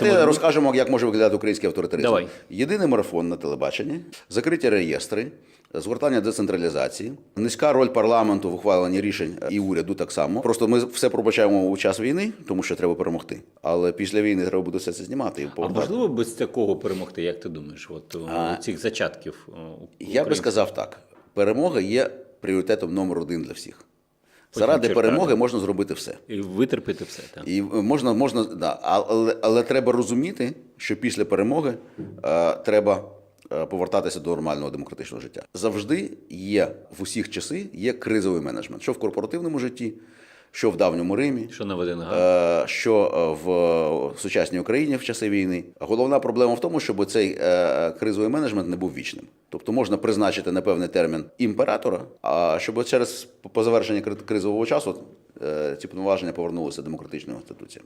Давайте розкажемо, як може виглядати український авторитаризм. Давай. Єдиний марафон на телебаченні, закриті реєстри, згортання децентралізації, низька роль парламенту в ухваленні рішень і уряду так само. Просто ми все пробачаємо у час війни, тому що треба перемогти. Але після війни треба буде все це знімати і А можливо без такого перемогти, як ти думаєш? От А, цих зачатків? Я би сказав так: перемога є пріоритетом номер один для всіх. Заради перемоги можна зробити все. І витерпіти все. Так. І можна, можна да, але, але треба розуміти, що після перемоги е, треба е, повертатися до нормального демократичного життя. Завжди є в усіх часи є кризовий менеджмент, що в корпоративному житті, що в давньому Римі, Що на е, що е, в сучасній Україні в часи війни. Головна проблема в тому, щоб цей е, кризовий менеджмент не був вічним. Тобто можна призначити на певний термін імператора, а щоб через по завершенні кризового часу ці повноваження повернулися демократичним інституціям.